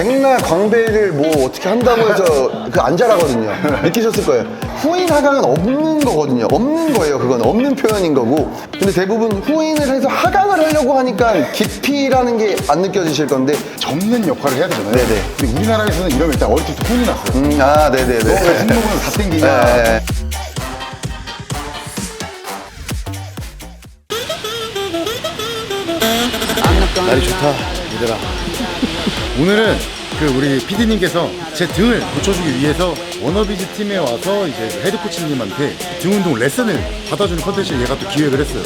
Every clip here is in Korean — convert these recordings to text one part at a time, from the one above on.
백나 광배를 뭐 어떻게 한다고 해서 그 안 잘하거든요. 느끼셨을 거예요. 후인 하강은 없는 거거든요. 없는 거예요. 그건 없는 표현인 거고. 근데 대부분 후인을 해서 하강을 하려고 하니까 깊이라는 게 안 느껴지실 건데. 접는 역할을 해야 되잖아요. 네네. 근데 우리나라에서는 이러면 일단 어릴 때부터 혼이 났어요. 음, 아, 네네네. 너왜 승모근 다 땡기냐. 네. 날이 좋다, 얘들아. 오늘은 그 우리 PD님께서 제 등을 고쳐주기 위해서 워너비즈 팀에 와서 이제 헤드 코치님한테 등 운동 레슨을 받아주는 컨텐츠를 얘가 또 기획을 했어요.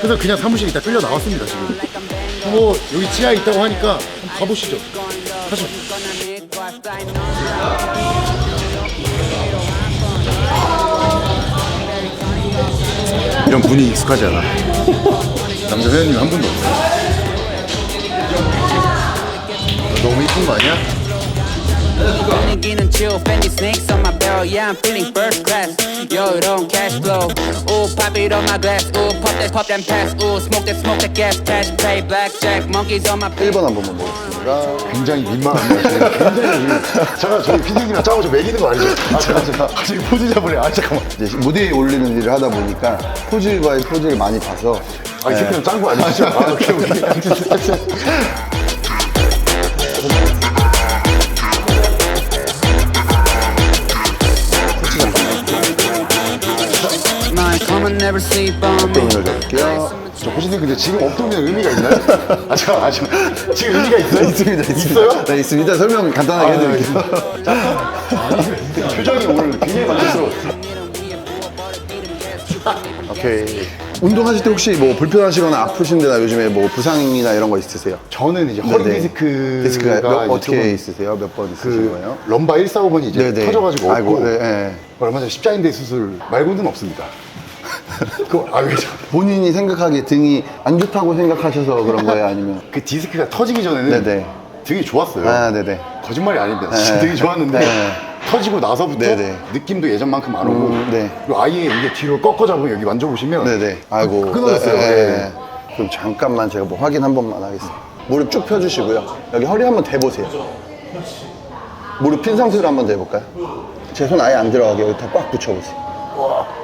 그래서 그냥 사무실 이따 끌려 나왔습니다 지금. 뭐 여기 지하에 있다고 하니까 한번 가보시죠. 가시죠. 이런 분이 익숙하지 않아. 남자 회원님 한 분도 없어. 너무 이쁜 거 아니야? Feeling and chill, Fendi snakes on my barrel, yeah, I'm feeling first class. Yo, don't cash flow. Ooh, pop it on my glass. Ooh, pop that, pop that pass. Ooh, smoke that, smoke that gas. Cash play, blackjack, monkeys on my 1번 한 번만 보겠습니다. 굉장히 민망합니다. 지금. 굉장히 잠깐 저희 피디님이랑 짜고 저 매기는 거 아니죠? 아, 잠깐 아, 지금 포즈 잡으래. 아 잠깐만. 이제 무대에 올리는 일을 하다 보니까 포즈 바이 포즈를 많이 봐서 아, 이 새끼는 짠거 아니죠? 아, 오케이, 오케이. 저 호시님 근데 지금 엉뚱이는 의미가 있나요? 아 잠깐, 아 잠깐. 지금 의미가 있어요? 있습니다, 있습니다. 있어요? 네, 있습니다. 설명 간단하게 해드릴게요. 표정이 오늘 굉장히 만족스러워. 오케이. 운동하실 때 혹시 뭐 불편하시거나 아프신 데나 요즘에 뭐 부상이나 이런 거 있으세요? 저는 이제 허리 네네. 디스크가 디스크가 몇- 이제 어떻게 조금 있으세요? 몇 번 있으신 그 거예요? 럼바 145번이 이제 네네. 터져가지고 아이고, 없고 네, 네. 얼마 전에 십자인대 수술 말고는 없습니다. 그, 아, 왜, 저- 본인이 생각하기에 등이 안 좋다고 생각하셔서 그런 거예요? 아니면? 그 디스크가 터지기 전에는 네네. 되게 좋았어요. 아, 네네. 거짓말이 아닙니다. 진짜 네. 되게 좋았는데 네. 터지고 나서부터 네네. 느낌도 예전만큼 안 오고 음, 네. 그리고 아예 이게 뒤로 꺾어 잡으면 여기 만져보시면 네네. 아이고. 끊어졌어요. 네, 네. 네. 그럼 잠깐만 제가 뭐 확인 한 번만 하겠습니다. 무릎 쭉 펴주시고요. 여기 허리 한번 대보세요. 무릎 핀 상태로 한번 대볼까요? 제 손 아예 안 들어가게 여기 다 꽉 붙여보세요.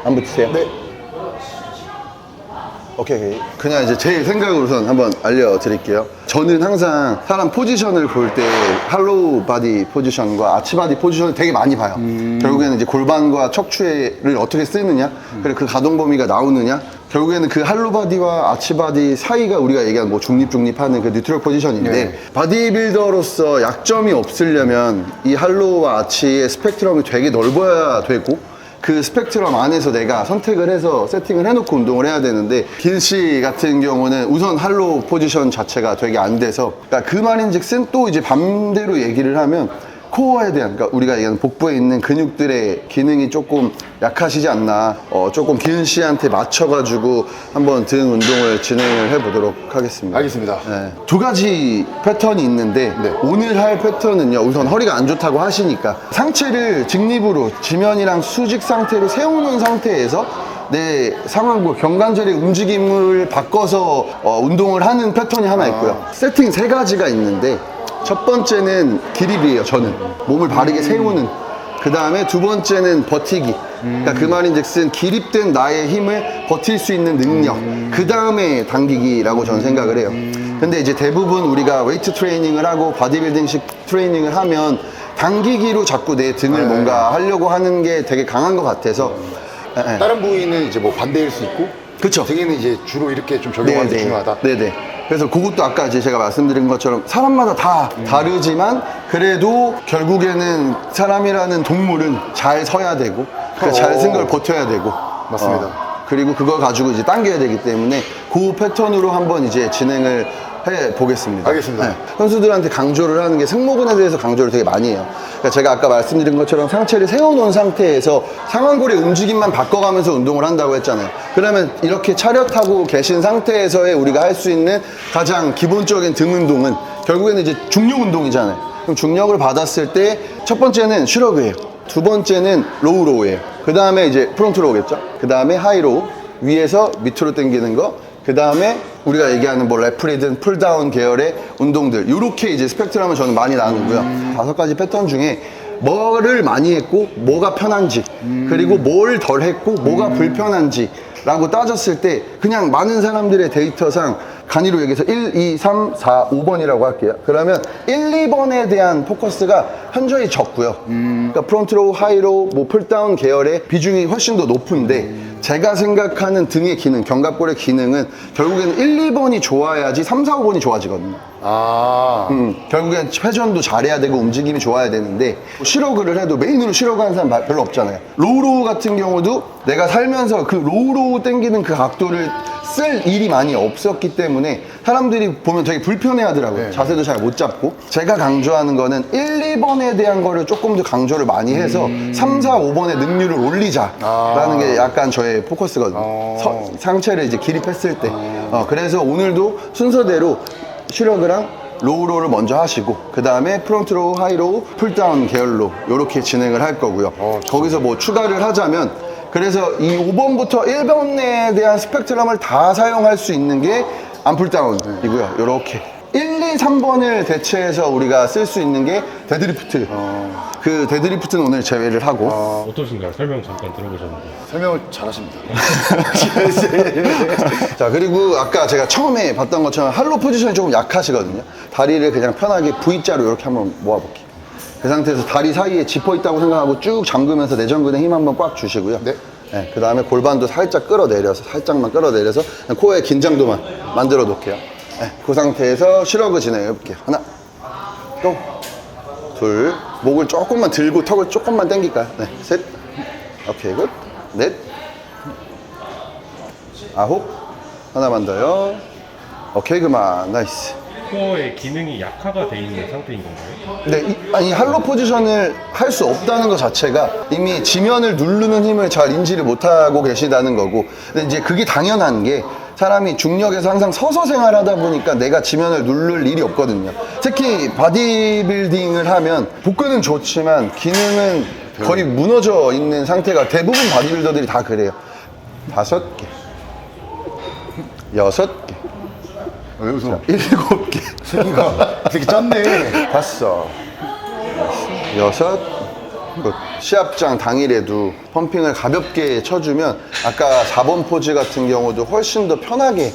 안 붙으세요? 네. 오케이, 오케이. 그냥 이제 제 생각으로선 한번 알려드릴게요. 저는 항상 사람 포지션을 볼 때 할로우 바디 포지션과 아치 바디 포지션을 되게 많이 봐요. 결국에는 이제 골반과 척추를 어떻게 쓰느냐, 그리고 그 가동 범위가 나오느냐, 결국에는 그 할로우 바디와 아치 바디 사이가 우리가 얘기하는 뭐 중립 중립하는 그 뉴트럴 포지션인데 네. 바디빌더로서 약점이 없으려면 이 할로우와 아치의 스펙트럼이 되게 넓어야 되고 그 스펙트럼 안에서 내가 선택을 해서 세팅을 해놓고 운동을 해야 되는데 길씨 같은 경우는 우선 할로 포지션 자체가 되게 안 돼서 그러니까 그 말인즉슨 또 이제 반대로 얘기를 하면 코어에 대한 그러니까 우리가 얘기하는 복부에 있는 근육들의 기능이 조금 약하시지 않나 어, 조금 기은 씨한테 맞춰가지고 한번 등 운동을 진행을 해보도록 하겠습니다. 알겠습니다. 네. 두 가지 패턴이 있는데 네. 오늘 할 패턴은요 우선 허리가 안 좋다고 하시니까 상체를 직립으로 지면이랑 수직 상태로 세우는 상태에서 내 상완골 경관절의 움직임을 바꿔서 어, 운동을 하는 패턴이 하나 있고요 세팅 세 가지가 있는데 첫 번째는 기립이에요 저는 몸을 바르게 세우는 그 다음에 두 번째는 버티기. 그러니까 그 말인즉슨 기립된 나의 힘을 버틸 수 있는 능력. 그 다음에 당기기라고 저는 생각을 해요. 근데 이제 대부분 우리가 웨이트 트레이닝을 하고 바디빌딩식 트레이닝을 하면 당기기로 자꾸 내 등을 뭔가 하려고 하는 게 되게 강한 것 같아서. 예, 예. 다른 부위는 이제 뭐 반대일 수 있고 그쵸. 등에는 이제 주로 이렇게 좀 적용하는 게 중요하다. 네네. 그래서 그것도 아까 이제 제가 말씀드린 것처럼 사람마다 다 다르지만 그래도 결국에는 사람이라는 동물은 잘 서야 되고 그러니까 잘 쓴 걸 버텨야 되고. 맞습니다. 어, 그리고 그걸 가지고 이제 당겨야 되기 때문에 그 패턴으로 한번 이제 진행을 해 보겠습니다. 알겠습니다. 선수들한테 강조를 하는 게 승모근에 대해서 강조를 되게 많이 해요. 그러니까 제가 아까 말씀드린 것처럼 상체를 세워놓은 상태에서 상완골의 움직임만 바꿔가면서 운동을 한다고 했잖아요. 그러면 이렇게 차렷하고 계신 상태에서의 우리가 할 수 있는 가장 기본적인 등 운동은 결국에는 이제 중력 운동이잖아요. 그럼 중력을 받았을 때 첫 번째는 슈러그예요. 두 번째는 로우 로우예요. 그 다음에 이제 프론트 로우겠죠. 그 다음에 하이 로우 위에서 밑으로 당기는 거. 그 다음에 우리가 얘기하는 뭐 레프리든 풀다운 계열의 운동들 이렇게 이제 스펙트럼을 저는 많이 나누고요. 다섯 가지 패턴 중에 뭐를 많이 했고 뭐가 편한지 그리고 뭘 덜 했고 뭐가 불편한지 라고 따졌을 때 그냥 많은 사람들의 데이터상 간이로 얘기해서 1, 2, 3, 4, 5번이라고 할게요. 그러면 1, 2번에 대한 포커스가 현저히 적고요. 그러니까 프론트로, 하이로, 뭐 풀다운 계열의 비중이 훨씬 더 높은데 제가 생각하는 등의 기능, 견갑골의 기능은 결국에는 1, 2번이 좋아야지 3, 4, 5번이 좋아지거든요. 아. 음, 결국엔 회전도 잘해야 되고 움직임이 좋아야 되는데 실어그를 해도 메인으로 실어그 하는 사람 별로 없잖아요. 로우로우 같은 경우도 내가 살면서 그 로우로우 땡기는 그 각도를 쓸 일이 많이 없었기 때문에 사람들이 보면 되게 불편해 하더라고요. 자세도 잘 못 잡고. 제가 강조하는 거는 1, 2번에 대한 거를 조금 더 강조를 많이 해서 3, 4, 5번의 능률을 올리자라는 게 약간 저의 포커스거든요. 서- 상체를 이제 기립했을 때. 어, 그래서 오늘도 순서대로 시력이랑 로우로를 먼저 하시고 그 다음에 프론트로우, 하이로우, 풀다운 계열로 이렇게 진행을 할 거고요. 거기서 뭐 추가를 하자면 그래서 이 5번부터 1번에 대한 스펙트럼을 다 사용할 수 있는 게 암풀다운이고요. 이렇게. 1, 2, 3번을 대체해서 우리가 쓸 수 있는 게 데드리프트 그 데드리프트는 오늘 제외를 하고 어떠신가요? 설명 잠깐 들어보셨는데. 설명을 잘하십니다. 자 그리고 아까 제가 처음에 봤던 것처럼 할로 포지션이 조금 약하시거든요 다리를 그냥 편하게 V자로 이렇게 한번 모아볼게요 그 상태에서 다리 사이에 짚어 있다고 생각하고 쭉 잠그면서 내전근에 힘 한번 꽉 주시고요 네. 그 다음에 골반도 살짝 끌어내려서 살짝만 끌어내려서 그냥 코어의 긴장도만 만들어 놓을게요 네, 그 상태에서 실어그 진행해 볼게요 하나 또 둘. 목을 조금만 들고 턱을 조금만 당길까요 네 셋. 오케이 굿넷. 아홉. 하나만 더요. 오케이 그만. 나이스. 코어의 기능이 약화가 돼 있는 상태인 건가요? 네, 이, 아니 할로 포지션을 할 수 없다는 것 자체가 이미 지면을 누르는 힘을 잘 인지를 못하고 계시다는 거고. 근데 이제 그게 당연한 게 사람이 중력에서 항상 서서 생활하다 보니까 내가 지면을 누를 일이 없거든요. 특히 바디빌딩을 하면 복근은 좋지만 기능은 거의 무너져 있는 상태가 대부분 바디빌더들이 다 그래요. 다섯 개. 여섯 개. 왜 웃어? 일곱 개. 새끼가 새끼 짰네. 다섯, 여섯, 그 시합장 당일에도 펌핑을 가볍게 쳐주면 아까 4번 포즈 같은 경우도 훨씬 더 편하게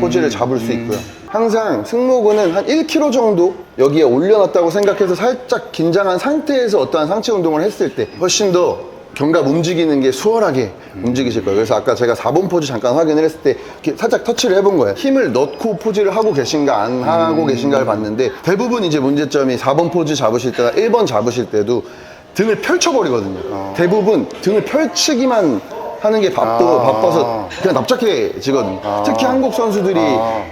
포즈를 잡을 수 있고요. 항상 승모근은 한 1kg 정도 여기에 올려놨다고 생각해서 살짝 긴장한 상태에서 어떠한 상체 운동을 했을 때 훨씬 더 견갑 움직이는 게 수월하게 움직이실 거예요. 그래서 아까 제가 4번 포즈 잠깐 확인을 했을 때 이렇게 살짝 터치를 해본 거예요. 힘을 넣고 포즈를 하고 계신가 안 하고 계신가를 봤는데 대부분 이제 문제점이 4번 포즈 잡으실 때나 1번 잡으실 때도 등을 펼쳐버리거든요. 대부분 등을 펼치기만 하는 게 바빠, 바빠서 그냥 납작해지거든요. 특히 한국 선수들이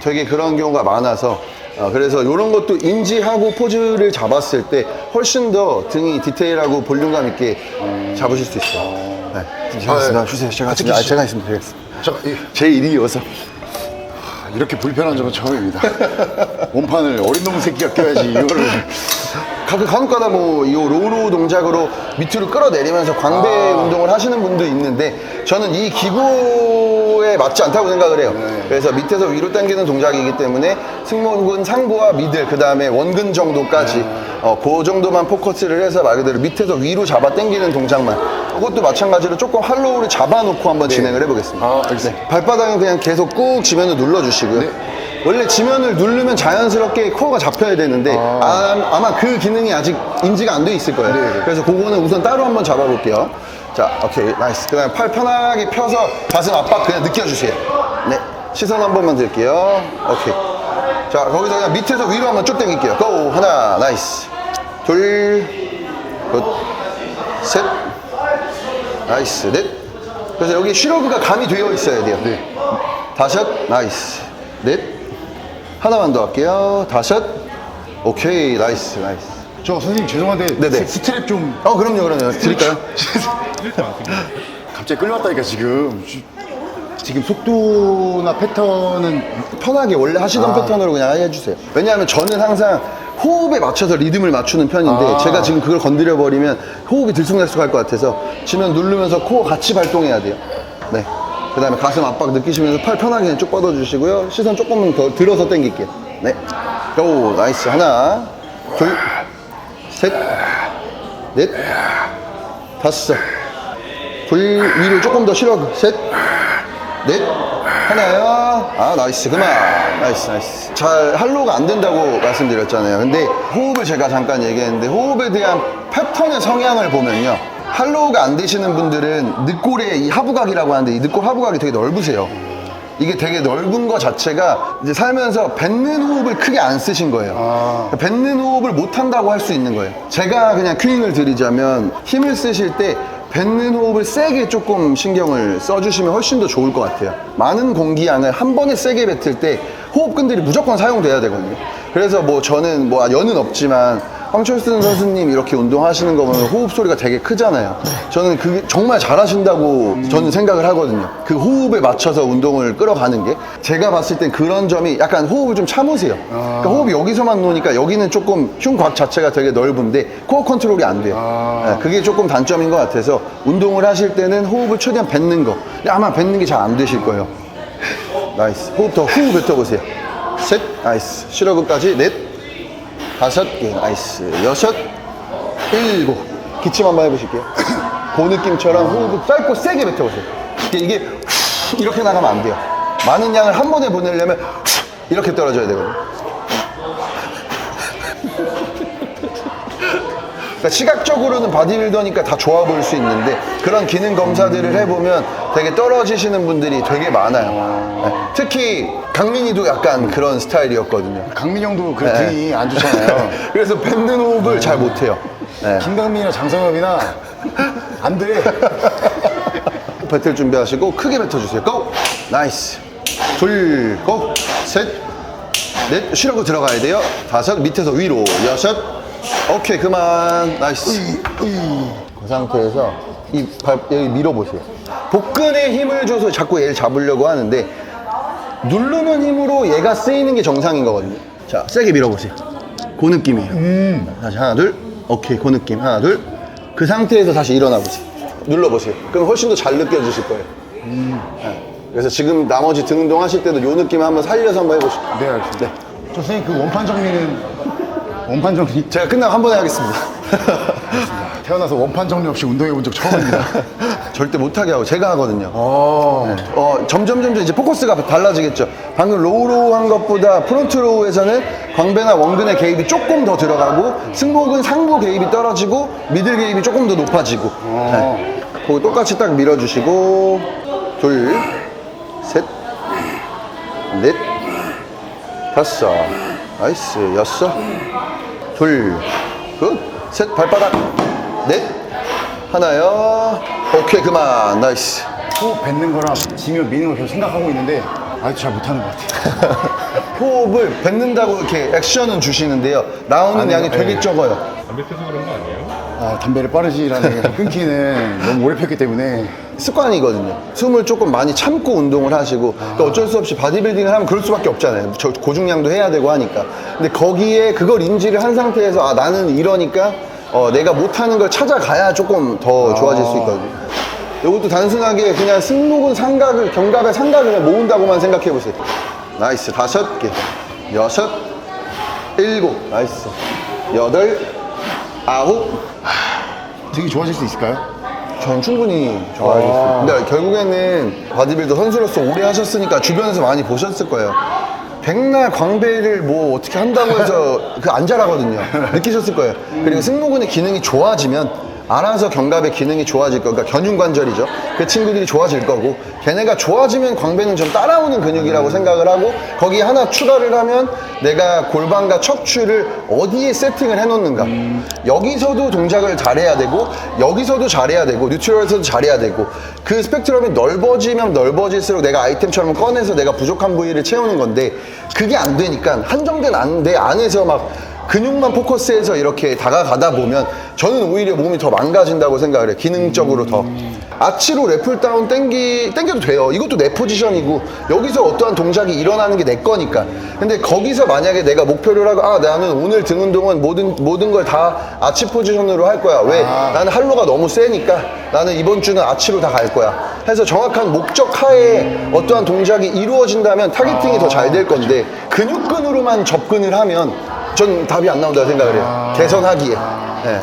되게 그런 경우가 많아서 어, 그래서 이런 것도 인지하고 포즈를 잡았을 때 훨씬 더 등이 디테일하고 볼륨감 있게 잡으실 수 있어요. 네. 아, 예. 주세요. 제가, 같이 아, 계시죠. 제가 있으면 되겠습니다. 잠깐 이- 제 일이어서. 이렇게 불편한 적은 처음입니다. 원판을 어린 놈 새끼가 껴야지 이거를. 가끔 간혹가다 뭐 이 로로 동작으로 밑으로 끌어내리면서 광배 운동을 하시는 분도 있는데 저는 이 기구에 맞지 않다고 생각을 해요. 그래서 밑에서 위로 당기는 동작이기 때문에 승모근 상부와 미들 그 다음에 원근 정도까지 어, 그 정도만 포커스를 해서 말 그대로 밑에서 위로 잡아 당기는 동작만 그것도 마찬가지로 조금 할로우를 잡아놓고 한번 진행을 해보겠습니다. 아, 알겠습니다. 네, 발바닥은 그냥 계속 꾹 지면을 눌러주시고요. 원래 지면을 누르면 자연스럽게 코어가 잡혀야 되는데 아, 마그 기능이 아직 인지가 안 돼 있을 거예요. 네. 그래서 그거는 우선 따로 한번 잡아볼게요. 자, 오케이, 나이스. 그다음 에팔 편하게 펴서 가슴 압박 그냥 느껴주세요. 네, 시선 한 번만 드릴게요. 오케이. 자, 거기서 그냥 밑에서 위로 한번 쭉 당길게요. 고! 하나, 나이스. 둘, 굿, 셋, 나이스, 넷. 그래서 여기 슈러그가 감이 되어 있어야 돼요. 네. 다섯, 나이스. 넷. 하나만 더 할게요. 다섯. 오케이, 나이스, 나이스. 저 선생님 죄송한데 네네. 스- 스트랩 좀 어, 그럼요, 그럼요. 드릴까요? 갑자기 끌려왔다니까 지금. 지금 속도나 패턴은 편하게 원래 하시던 패턴으로 그냥 해주세요. 왜냐하면 저는 항상 호흡에 맞춰서 리듬을 맞추는 편인데 제가 지금 그걸 건드려 버리면 호흡이 들쑥날쑥할 것 같아서 지면 누르면서 코어 같이 발동해야 돼요. 네. 그 다음에 가슴 압박 느끼시면서 팔 편하게 쭉 뻗어주시고요. 시선 조금만 더 들어서 당길게요. 네. 고, 나이스. 하나, 둘, 셋, 넷, 다섯. 불 위로 조금 더 실어. 셋, 넷, 하나요. 아, 나이스. 그만. 나이스, 나이스. 잘 할로가 안 된다고 말씀드렸잖아요. 근데 호흡을 제가 잠깐 얘기했는데 호흡에 대한 패턴의 성향을 보면요. 할로우가 안 되시는 분들은 늑골의 이 하부각이라고 하는데 이 늑골 하부각이 되게 넓으세요. 이게 되게 넓은 거 자체가 이제 살면서 뱉는 호흡을 크게 안 쓰신 거예요. 뱉는 호흡을 못 한다고 할 수 있는 거예요. 제가 그냥 큐잉을 드리자면 힘을 쓰실 때 뱉는 호흡을 세게 조금 신경을 써주시면 훨씬 더 좋을 것 같아요. 많은 공기양을 한 번에 세게 뱉을 때 호흡근들이 무조건 사용돼야 되거든요. 그래서 뭐 저는 뭐 연은 없지만 황철순 선수님 이렇게 운동하시는 거 보면 호흡 소리가 되게 크잖아요. 저는 그게 정말 잘하신다고 저는 생각을 하거든요. 그 호흡에 맞춰서 운동을 끌어가는 게 제가 봤을 땐 그런 점이 약간 호흡을 좀 참으세요. 그러니까 호흡이 여기서만 노니까 여기는 조금 흉곽 자체가 되게 넓은데 코어 컨트롤이 안 돼요. 네, 그게 조금 단점인 것 같아서 운동을 하실 때는 호흡을 최대한 뱉는 거. 근데 아마 뱉는 게 잘 안 되실 거예요. 나이스. 호흡 더 후 뱉어보세요. 셋, 나이스. 실어근까지 넷, 다섯 개, 나이스. 여섯, 일곱. 기침 한번 해보실게요. 그 느낌처럼 호흡을 짧고 세게 뱉어보세요. 이게, 이게 이렇게 나가면 안 돼요. 많은 양을 한 번에 보내려면 이렇게 떨어져야 되거든요. 그러니까 시각적으로는 바디빌더니까 다 좋아 보일 수 있는데 그런 기능 검사들을 해보면 되게 떨어지시는 분들이 되게 많아요. 네. 특히 강민이도 약간 그런 스타일이었거든요. 강민 형도 그 네. 등이 안 좋잖아요. 그래서 뱉는 호흡을 잘 못해요. 네. 김강민이나 장성엽이나 안 돼. 뱉을 준비하시고 크게 뱉어주세요. 고! 나이스. 둘, 고! 셋, 넷, 쉬려고 들어가야 돼요. 다섯, 밑에서 위로. 여섯, 오케이, 그만. 나이스. 그 상태에서 이 발, 여기 밀어보세요. 복근에 힘을 줘서 자꾸 얘를 잡으려고 하는데 누르는 힘으로 얘가 쓰이는 게 정상인 거거든요. 자, 세게 밀어보세요. 그 느낌이에요. 다시 하나, 둘. 오케이, 그 느낌. 하나, 둘. 그 상태에서 다시 일어나 보세요. 눌러보세요. 그럼 훨씬 더 잘 느껴지실 거예요. 네. 그래서 지금 나머지 등 운동 하실 때도 이 느낌 한번 살려서 한번 해보시죠. 네, 알겠습니다. 저 선생님 그 원판 정리는 원판 정리 제가 끝나고 한번 해야겠습니다. 태어나서 원판 정리 없이 운동해 본 적 처음입니다. 절대 못하게 하고 제가 하거든요. 어. 어, 점점 점점 이제 포커스가 달라지겠죠. 방금 로우로우 한 것보다 프론트 로우에서는 광배나 원근의 개입이 조금 더 들어가고 승목은 상부 개입이 떨어지고 미들 개입이 조금 더 높아지고. 네. 그거 똑같이 딱 밀어주시고 둘, 셋, 넷, 다섯, 나이스, 여섯, 둘, 굿, 셋, 발바닥, 넷, 하나요. 오케이, 그만, 나이스. 호흡 뱉는 거랑 지면 미는 걸 계속 생각하고 있는데 아직도 잘 못하는 것 같아요. 호흡을 뱉는다고 이렇게 액션은 주시는데요. 나오는 아니, 양이 되게 예. 적어요. 담배 피워서 그런 거 아니에요? 아, 담배를 빠르지라는 게 끊기는 너무 오래 폈기 때문에 습관이거든요. 숨을 조금 많이 참고 운동을 하시고 그러니까 어쩔 수 없이 바디빌딩을 하면 그럴 수밖에 없잖아요. 저 고중량도 해야 되고 하니까. 근데 거기에 그걸 인지를 한 상태에서 아 나는 이러니까 어, 내가 못하는 걸 찾아가야 조금 더 좋아질 수 있거든요. 이것도 단순하게 그냥 승모근 삼각을 견갑의 삼각을 모은다고만 생각해 보세요. 나이스 다섯 개, 여섯, 일곱, 나이스 여덟, 아홉, 되게 좋아질 수 있을까요? 전 충분히 좋아할 수 있어요. 근데 결국에는 바디빌더 선수로서 오래 하셨으니까 주변에서 많이 보셨을 거예요. 백날 광배를 뭐 어떻게 한다고 해서 그 안 잘하거든요. 느끼셨을 거예요. 그리고 승모근의 기능이 좋아지면 알아서 견갑의 기능이 좋아질 거, 그러니까 견흉관절이죠. 그 친구들이 좋아질 거고, 걔네가 좋아지면 광배는 좀 따라오는 근육이라고 생각을 하고, 거기에 하나 추가를 하면 내가 골반과 척추를 어디에 세팅을 해놓는가. 여기서도 동작을 잘해야 되고, 여기서도 잘해야 되고, 뉴트럴에서도 잘해야 되고, 그 스펙트럼이 넓어지면 넓어질수록 내가 아이템처럼 꺼내서 내가 부족한 부위를 채우는 건데, 그게 안 되니까 한정된 안, 내 안에서 막 근육만 포커스해서 이렇게 다가가다 보면 저는 오히려 몸이 더 망가진다고 생각을 해요. 기능적으로 더. 아치로 랩풀 다운 땡기, 땡겨도 돼요. 이것도 내 포지션이고, 여기서 어떠한 동작이 일어나는 게 내 거니까. 근데 거기서 만약에 내가 목표를 하고, 아, 나는 오늘 등 운동은 모든, 모든 걸 다 아치 포지션으로 할 거야. 왜? 나는 할로가 너무 세니까 나는 이번 주는 아치로 다 갈 거야. 해서 정확한 목적 하에 어떠한 동작이 이루어진다면 타겟팅이 더 잘 될 건데, 근육근으로만 접근을 하면 전 답이 안 나온다고 생각을 해요. 개선하기에. 네.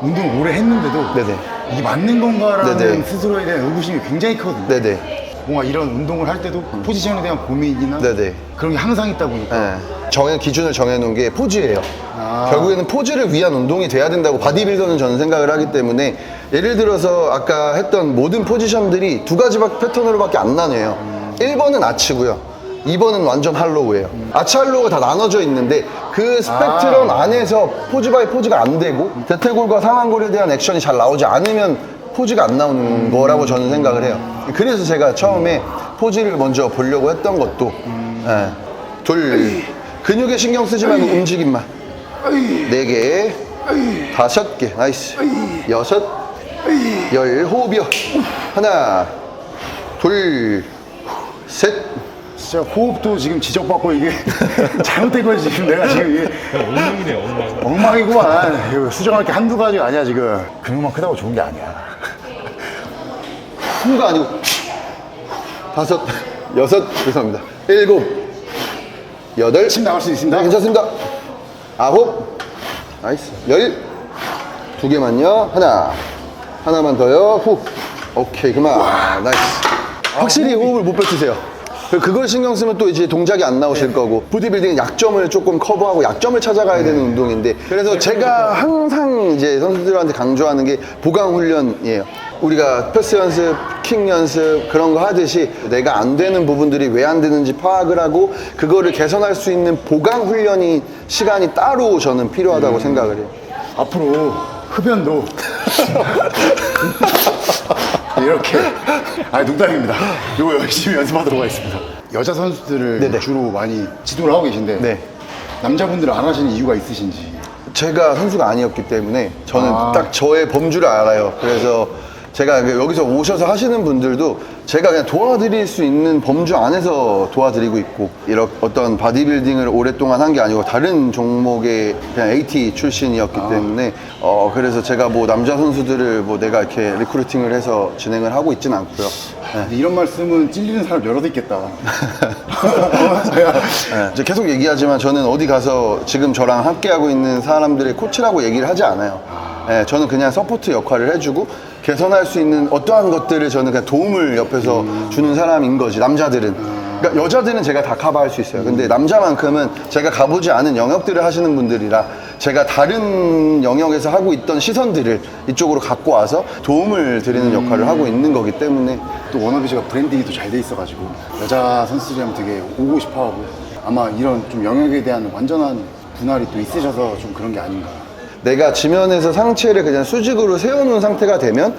운동 오래 했는데도 네네. 이게 맞는 건가라는 네네. 스스로에 대한 의구심이 굉장히 크거든요. 네네. 뭔가 이런 운동을 할 때도 포지션에 대한 고민이나 네네. 그런 게 항상 있다 보니까 네. 정해 기준을 정해놓은 게 포즈예요. 아. 결국에는 포즈를 위한 운동이 돼야 된다고 바디빌더는 저는 생각을 하기 때문에 예를 들어서 아까 했던 모든 포지션들이 두 가지 바- 패턴으로밖에 안 나뉘어요. 1번은 아치고요. 2번은 완전 할로우예요. 아치 할로우가 다 나눠져 있는데 그 스펙트럼 안에서 포즈 바이 포즈가 안 되고 대퇴골과 상완골에 대한 액션이 잘 나오지 않으면 포즈가 안 나오는 거라고 저는 생각을 해요. 그래서 제가 처음에 포즈를 먼저 보려고 했던 것도 예. 둘. 근육에 신경 쓰지 말고 움직임만 네 개, 다섯 개, 나이스. 여섯, 열, 호흡이요. 하나, 둘, 셋. 진짜 호흡도 지금 지적받고 이게 잘못된 거지 지금 내가 지금 이게 엉망이네 엉망. 엉망이구만 이거 수정할 게 한두 가지가 아니야 지금 근육만 크다고 좋은 게 아니야 후가 아니고 다섯, 여섯, 죄송합니다. 일곱, 여덟. 침 나갈 수 있습니다 네, 괜찮습니다. 아홉, 나이스. 열, 두 개만요. 하나, 하나만 더요. 후. 오케이, 그만. 나이스. 확실히 호흡을 못 뱉으세요. 그- 그걸 신경 쓰면 또 이제 동작이 안 나오실 거고 보디빌딩은 약점을 조금 커버하고 약점을 찾아가야 되는 운동인데 그래서 제가 항상 이제 선수들한테 강조하는 게 보강 훈련이에요. 우리가 패스 연습, 킥 연습 그런 거 하듯이 내가 안 되는 부분들이 왜 안 되는지 파악을 하고 그거를 개선할 수 있는 보강 훈련이 시간이 따로 저는 필요하다고 생각을 해요. 앞으로 흡연도 이렇게 아니 농담입니다 이거 열심히 연습하도록 하겠습니다 여자 선수들을 네네. 주로 많이 지도를 하고 계신데 네. 남자분들은 안 하시는 이유가 있으신지 제가 선수가 아니었기 때문에 저는 아. 딱 저의 범주를 알아요. 그래서 제가 그 여기서 오셔서 하시는 분들도 제가 그냥 도와드릴 수 있는 범주 안에서 도와드리고 있고 이런 어떤 바디빌딩을 오랫동안 한 게 아니고 다른 종목의 그냥 AT 출신이었기 때문에 어 그래서 제가 뭐 남자 선수들을 뭐 내가 이렇게 리크루팅을 해서 진행을 하고 있진 않고요. 네. 근데 이런 말씀은 찔리는 사람 여럿 있겠다 네, 이제 계속 얘기하지만 저는 어디 가서 지금 저랑 함께하고 있는 사람들의 코치라고 얘기를 하지 않아요. 네, 저는 그냥 서포트 역할을 해주고 개선할 수 있는 어떠한 것들을 저는 그냥 도움을 옆에서 주는 사람인 거지, 남자들은. 그러니까 여자들은 제가 다 커버할 수 있어요. 근데 남자만큼은 제가 가보지 않은 영역들을 하시는 분들이라 제가 다른 영역에서 하고 있던 시선들을 이쪽으로 갖고 와서 도움을 드리는 역할을 하고 있는 거기 때문에 또 워너비즈가 브랜딩이 또 잘 돼 있어가지고 여자 선수들이랑 되게 오고 싶어하고 아마 이런 좀 영역에 대한 완전한 분할이 또 있으셔서 좀 그런 게 아닌가 내가 지면에서 상체를 그냥 수직으로 세워놓은 상태가 되면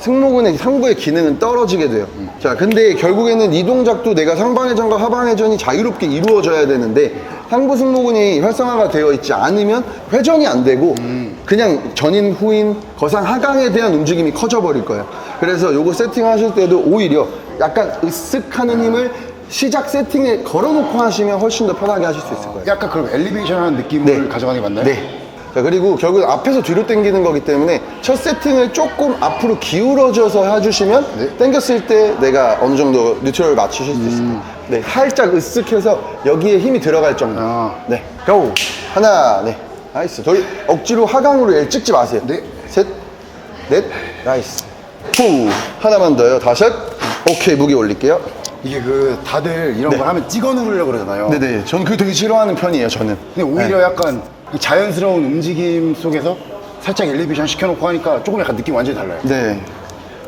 승모근의 상부의 기능은 떨어지게 돼요. 자, 근데 결국에는 이 동작도 내가 상방회전과 하방회전이 자유롭게 이루어져야 되는데 상부 승모근이 활성화가 되어 있지 않으면 회전이 안 되고 그냥 전인, 후인, 거상, 하강에 대한 움직임이 커져 버릴 거예요. 그래서 요거 세팅하실 때도 오히려 약간 으쓱하는 힘을 시작 세팅에 걸어놓고 하시면 훨씬 더 편하게 하실 수 있을 거예요. 약간 그럼 엘리베이션 하는 느낌을 가져가는 게 맞나요? 네. 자, 그리고 결국 앞에서 뒤로 당기는 거기 때문에 첫 세팅을 조금 앞으로 기울어져서 해주시면 네. 당겼을 때 내가 어느 정도 뉴트럴을 맞추실 수 있습니다. 네, 살짝 으쓱해서 여기에 힘이 들어갈 정도. 아. 네, 고! 하나, 네, 나이스. 둘, 억지로 하강으로 얘 찍지 마세요. 네. 셋, 넷, 나이스. 후, 하나만 더요. 다섯, 오케이, 무게 올릴게요. 이게 그 다들 이런 걸 하면 찍어 누르려고 그러잖아요 네네, 전 그거 되게 싫어하는 편이에요, 저는. 근데 오히려 약간 이 자연스러운 움직임 속에서 살짝 엘리베이션 시켜놓고 하니까 조금 약간 느낌 완전히 달라요. 네.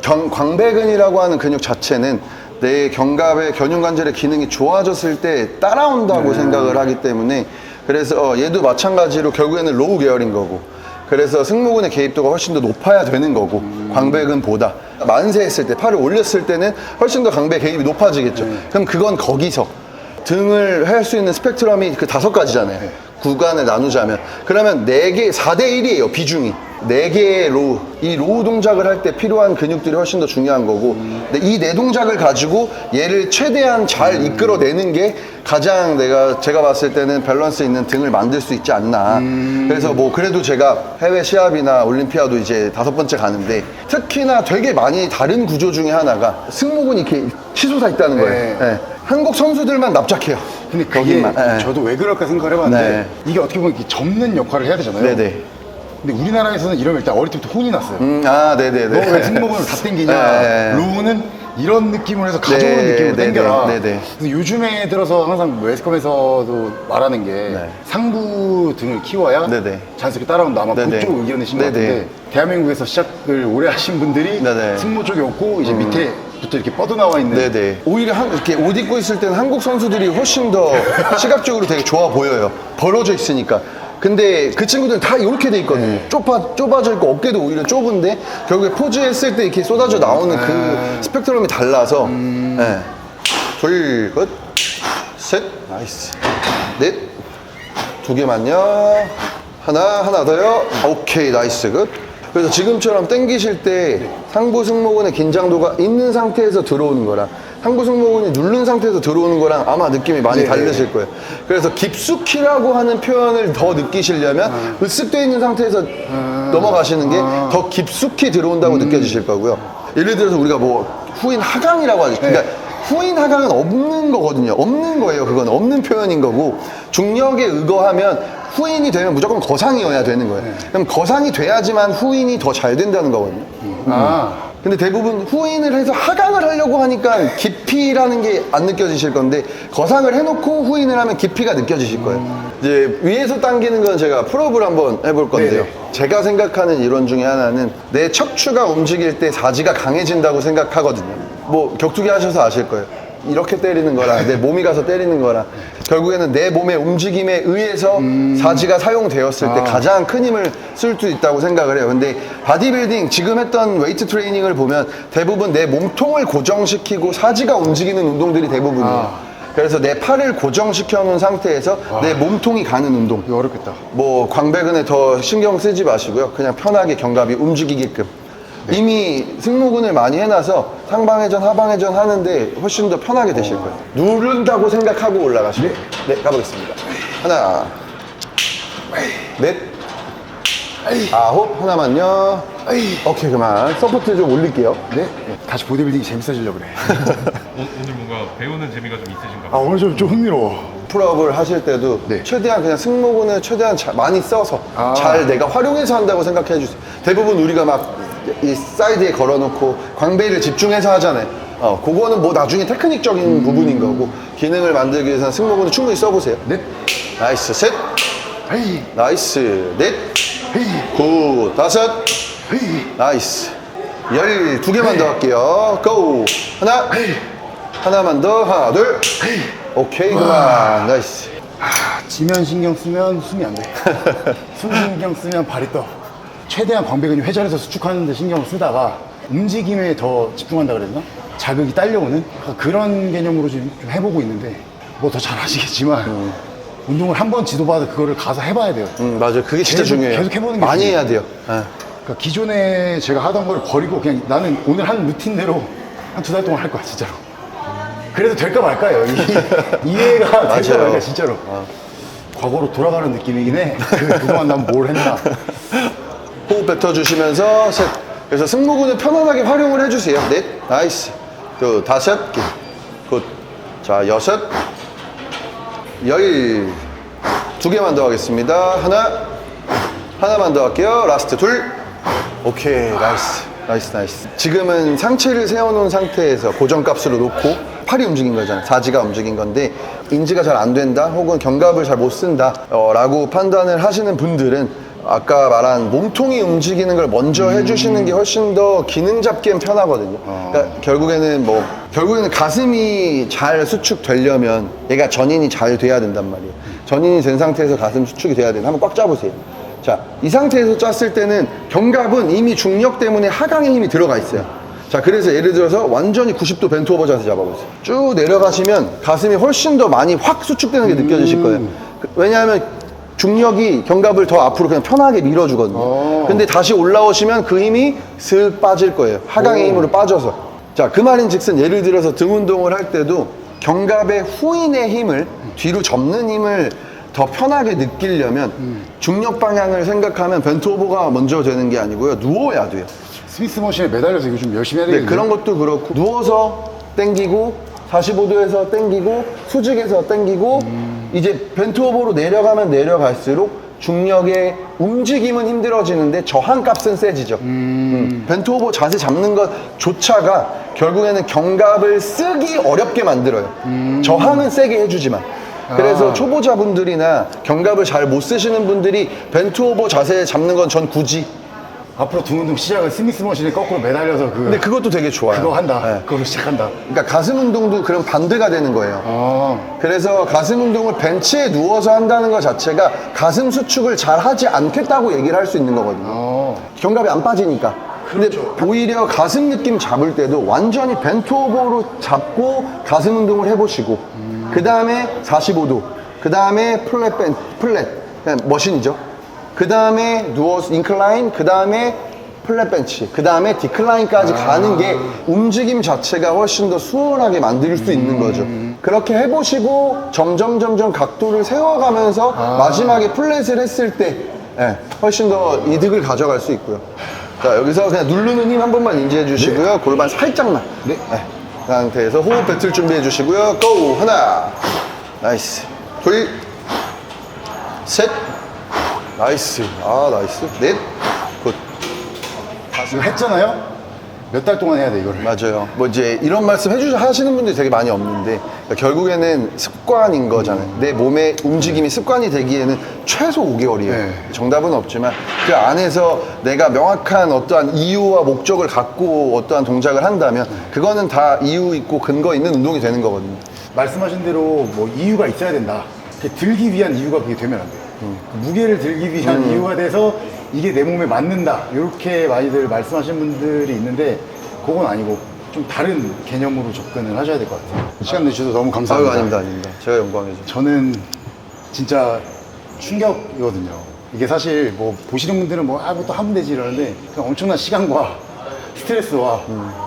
경, 광배근이라고 하는 근육 자체는 내 견갑의 견흉관절의 기능이 좋아졌을 때 따라온다고 생각을 하기 때문에 그래서 어, 얘도 마찬가지로 결국에는 로우 계열인 거고 그래서 승모근의 개입도가 훨씬 더 높아야 되는 거고 광배근보다. 만세했을 때 팔을 올렸을 때는 훨씬 더 광배 개입이 높아지겠죠. 그럼 그건 거기서 등을 할 수 있는 스펙트럼이 그 다섯 가지잖아요. 구간을 나누자면. 그러면 네개 4대1이에요, 비중이. 네 개의 로우, 이 로우 동작을 할 때 필요한 근육들이 훨씬 더 중요한 거고, 근데 이 네 동작을 가지고 얘를 최대한 잘 이끌어내는 게 가장 내가 제가 봤을 때는 밸런스 있는 등을 만들 수 있지 않나. 그래서 뭐 그래도 제가 해외 시합이나 올림피아도 이제 다섯 번째 가는데 특히나 되게 많이 다른 구조 중에 하나가 승모근이 이렇게 치솟아 있다는 거예요. 네. 예. 한국 선수들만 납작해요. 근데 그게 거기만. 예. 저도 왜 그럴까 생각을 해봤는데 네. 이게 어떻게 보면 이렇게 접는 역할을 해야 되잖아요. 네네. 근데 우리나라에서는 이러면 일단 어릴 때부터 혼이 났어요. 음, 아, 네네네. 너 왜 승모근을 다 당기냐? 네. 로우는 이런 느낌으로 해서 가져오는 네, 느낌으로 네, 당겨라. 네, 네. 그래서 요즘에 들어서 항상 웨스컴에서도 말하는 게 네. 상부 등을 키워야 네, 네. 자연스럽게 따라온다. 아마 네, 네. 그쪽 의견이신 것 네, 같은데 네. 대한민국에서 시작을 오래 하신 분들이 네, 네. 승모 쪽에 없고 이제 밑에 부터 이렇게 뻗어나와 있는 네네. 오히려 한, 이렇게 옷 입고 있을 때는 한국 선수들이 훨씬 더 시각적으로 되게 좋아 보여요. 벌어져 있으니까. 근데 그 친구들은 다 이렇게 돼 있거든요. 좁아, 좁아져 있고 어깨도 오히려 좁은데 결국에 포즈 했을 때 이렇게 쏟아져 나오는 그 스펙트럼이 달라서. 네. 둘, 끝. 셋. 나이스. 넷. 두 개만요. 하나, 하나 더요. 오케이, 나이스, 굿. 그래서 지금처럼 땡기실 때 상부 승모근의 긴장도가 있는 상태에서 들어오는 거랑 상부 승모근이 누른 상태에서 들어오는 거랑 아마 느낌이 많이 네. 다르실 거예요. 그래서 깊숙이라고 하는 표현을 더 느끼시려면 으쓱돼 있는 상태에서 넘어가시는 게 더 깊숙이 들어온다고 느껴지실 거고요. 예를 들어서 우리가 뭐 후인 하강이라고 하죠. 그러니까 후인 하강은 없는 거거든요. 없는 거예요. 그건 없는 표현인 거고 중력에 의거하면 후인이 되면 무조건 거상이어야 되는 거예요. 그럼 거상이 돼야지만 후인이 더 잘 된다는 거거든요. 아, 근데 대부분 후인을 해서 하강을 하려고 하니까 깊이라는 게 안 느껴지실 건데 거상을 해놓고 후인을 하면 깊이가 느껴지실 거예요. 이제 위에서 당기는 건 제가 풀업을 한번 해볼 건데요. 네네. 제가 생각하는 이론 중에 하나는 내 척추가 움직일 때 사지가 강해진다고 생각하거든요. 뭐 격투기 하셔서 아실 거예요. 이렇게 때리는 거랑 내 몸이 가서 때리는 거랑 결국에는 내 몸의 움직임에 의해서 사지가 사용되었을 때 가장 큰 힘을 쓸 수 있다고 생각을 해요. 근데 바디빌딩 지금 했던 웨이트 트레이닝을 보면 대부분 내 몸통을 고정시키고 사지가 움직이는 운동들이 대부분이에요. 그래서 내 팔을 고정시켜 놓은 상태에서 내 몸통이 가는 운동. 이거 어렵겠다. 뭐 광배근에 더 신경 쓰지 마시고요. 그냥 편하게 견갑이 움직이게끔. 이미 승모근을 많이 해놔서 상방회전, 하방회전 하는데 훨씬 더 편하게 되실 거예요. 누른다고 생각하고 올라가시고. 네, 가보겠습니다. 하나, 넷, 아홉, 하나만요. 오케이, 그만. 서포트 좀 올릴게요. 네? 다시 보디빌딩이 재밌어지려고 그래. 오, 오늘 뭔가 배우는 재미가 좀 있으신가 아, 봐요. 오늘 좀, 좀 흥미로워. 풀업을 하실 때도 네. 최대한 그냥 승모근을 최대한 자- 많이 써서 아. 잘 내가 활용해서 한다고 생각해 주세요. 대부분 우리가 막 이 사이드에 걸어놓고 광배를 집중해서 하잖아요. 어, 그거는 뭐 나중에 테크닉적인 음. 부분인 거고 기능을 만들기 위해서는 승모근을 충분히 써보세요. 넷, 나이스 셋, 헤이, 나이스 넷, 헤이, 구 다섯, 헤이. 나이스 열 두 개만 더 할게요. 고 하나, 하나만 더 하나 둘, 오케이 그만 나이스. 아, 지면 신경 쓰면 숨이 안 돼. 숨 신경 쓰면 발이 떠. 최대한 광배근이 회전해서 수축하는 데 신경을 쓰다가 움직임에 더 집중한다 그랬나? 자극이 딸려오는 그런 개념으로 좀, 좀 해보고 있는데 뭐 더잘 아시겠지만 운동을 한 번 지도받아 그거를 가서 해봐야 돼요. 음 맞아요. 그게 진짜 계속- 중요해요. 계속 해보는 게 많이 중요해요. 해야 돼요. 예. 그러니까 기존에 제가 하던 걸 버리고 그냥 나는 오늘 한 루틴대로 한 두 달 동안 할 거야 진짜로. 그래도 될까 말까요. 이- 이해가 될까 맞아요. 말까 진짜로. 과거로 돌아가는 느낌이긴 해. 그, 그동안 난 뭘 했나. 뱉어주시면서 셋. 그래서 승모근을 편안하게 활용을 해주세요. 넷, 나이스. 그 다섯, 굿. 자 여섯, 열. 두 개만 더 하겠습니다. 하나, 하나만 더 할게요. 라스트 둘. 오케이, 나이스. 나이스, 나이스. 지금은 상체를 세워놓은 상태에서 고정값으로 놓고 팔이 움직인 거잖아요. 사지가 움직인 건데 인지가 잘 안 된다 혹은 견갑을 잘 못 쓴다 어, 라고 판단을 하시는 분들은 아까 말한 몸통이 움직이는 걸 먼저 해주시는 게 훨씬 더 기능 잡기엔 편하거든요. 그러니까 결국에는 뭐 결국에는 가슴이 잘 수축되려면 얘가 전인이 잘 돼야 된단 말이에요. 전인이 된 상태에서 가슴 수축이 돼야 되는. 한번 꽉 잡으세요. 자, 이 상태에서 짰을 때는 견갑은 이미 중력 때문에 하강의 힘이 들어가 있어요. 자, 그래서 예를 들어서 완전히 90도 벤트 오버 자세 잡아보세요. 쭉 내려가시면 가슴이 훨씬 더 많이 확 수축되는 게 느껴지실 거예요. 그- 왜냐하면 중력이 견갑을 더 앞으로 그냥 편하게 밀어주거든요. 오. 근데 다시 올라오시면 그 힘이 슥 빠질 거예요. 하강의 힘으로 빠져서. 자, 그 말인 즉슨 예를 들어서 등 운동을 할 때도 견갑의 후인의 힘을 뒤로 접는 힘을 더 편하게 느끼려면 중력 방향을 생각하면 벤트 오버가 먼저 되는 게 아니고요. 누워야 돼요. 스미스 머신에 매달려서 이거 좀 열심히 해야 네, 되겠네. 그런 것도 그렇고 누워서 땡기고 45도에서 땡기고 수직에서 땡기고 이제 벤트 오버로 내려가면 내려갈수록 중력의 움직임은 힘들어지는데 저항 값은 세지죠. 음. 벤트 오버 자세 잡는 것조차가 결국에는 견갑을 쓰기 어렵게 만들어요. 저항은 세게 해주지만. 그래서 초보자분들이나 견갑을 잘 못 쓰시는 분들이 벤트 오버 자세 잡는 건 전 굳이. 앞으로 등 운동 시작은 스미스 머신에 거꾸로 매달려서 그 근데 그것도 되게 좋아요. 그거 한다. 네. 그걸로 시작한다. 그러니까 가슴 운동도 그런 반대가 되는 거예요. 아, 그래서 가슴 운동을 벤치에 누워서 한다는 것 자체가 가슴 수축을 잘 하지 않겠다고 얘기를 할 수 있는 거거든요. 어. 견갑이 안 빠지니까. 근데 오히려 가슴 느낌 잡을 때도 완전히 벤트 오버로 잡고 가슴 운동을 해보시고, 그 다음에 45도, 그 다음에 플랫 벤, 플랫, 그냥 머신이죠. 그 다음에 누워서 인클라인, 그 다음에 플랫 벤치, 그 다음에 디클라인까지 가는 게 움직임 자체가 훨씬 더 수월하게 만들 수 있는 거죠. 그렇게 해보시고 점점 점점 각도를 세워가면서 마지막에 플랫을 했을 때 예, 훨씬 더 이득을 가져갈 수 있고요. 자 여기서 그냥 누르는 힘 한 번만 인지해 주시고요. 골반 살짝만. 네. 그 상태에서 호흡 배틀 준비해 주시고요. 고! 하나. 나이스. 둘. 셋. 나이스. 아, 나이스. 넷. 굿. 이거 했잖아요? 몇 달 동안 해야 돼, 이거를. 맞아요. 뭐 이제 이런 말씀 해주 하시는 분들이 되게 많이 없는데 그러니까 결국에는 습관인 거잖아요. 내 몸의 움직임이 습관이 되기에는 최소 5개월이에요. 네. 정답은 없지만 그 안에서 내가 명확한 어떠한 이유와 목적을 갖고 어떠한 동작을 한다면 그거는 다 이유 있고 근거 있는 운동이 되는 거거든요. 말씀하신 대로 뭐 이유가 있어야 된다. 들기 위한 이유가 그게 되면 안 돼요. 그 무게를 들기 위한 이유가 돼서 이게 내 몸에 맞는다. 이렇게 많이들 말씀하시는 분들이 있는데 그건 아니고 좀 다른 개념으로 접근을 하셔야 될 것 같아요. 시간 내주셔서 너무 아유, 감사합니다. 아닙니다, 아닙니다. 제가 영광이죠. 저는 진짜 충격이거든요. 이게 사실 뭐 보시는 분들은 뭐, 아, 뭐또 하면 되지 이러는데 그냥 엄청난 시간과 스트레스와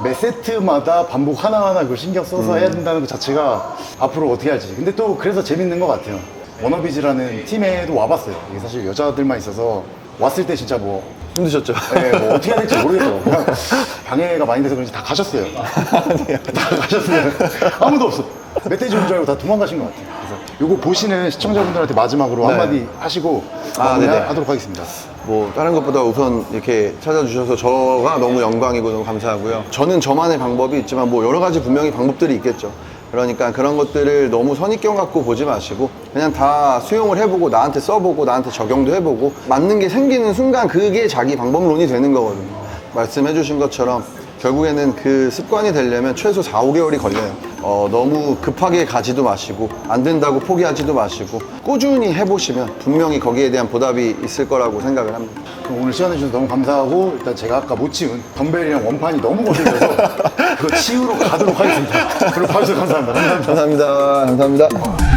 매 세트마다 반복 하나하나 그걸 신경 써서 해야 된다는 것 자체가 앞으로 어떻게 할지. 근데 또 그래서 재밌는 것 같아요. 워너비즈라는 팀에도 와봤어요. 이게 사실 여자들만 있어서 왔을 때 진짜 뭐 힘드셨죠? 네, 뭐 어떻게 해야 될지 모르겠더라고요. 그냥 방해가 많이 돼서 그런지 다 가셨어요. 다 가셨어요. 아무도 없어. 멧돼지 온줄 알고 다 도망가신 것 같아요. 그래서 요거 보시는 시청자분들한테 마지막으로 네. 한마디 하시고 아, 마무리 네네. 하도록 하겠습니다. 뭐 다른 것보다 우선 이렇게 찾아주셔서 저가 너무 영광이고 너무 감사하고요. 저는 저만의 방법이 있지만 뭐 여러 가지 분명히 방법들이 있겠죠. 그러니까 그런 것들을 너무 선입견 갖고 보지 마시고 그냥 다 수용을 해보고 나한테 써보고 나한테 적용도 해보고 맞는 게 생기는 순간 그게 자기 방법론이 되는 거거든요. 말씀해 주신 것처럼 결국에는 그 습관이 되려면 최소 4, 5개월이 걸려요. 어, 너무 급하게 가지도 마시고 안 된다고 포기하지도 마시고 꾸준히 해보시면 분명히 거기에 대한 보답이 있을 거라고 생각을 합니다. 오늘 시간 내주셔서 너무 감사하고 일단 제가 아까 못 치운 덤벨이랑 원판이 너무 거슬려서 그거 치우러 가도록 하겠습니다. 그럼 봐주셔서 감사합니다. 감사합니다. 감사합니다. 감사합니다.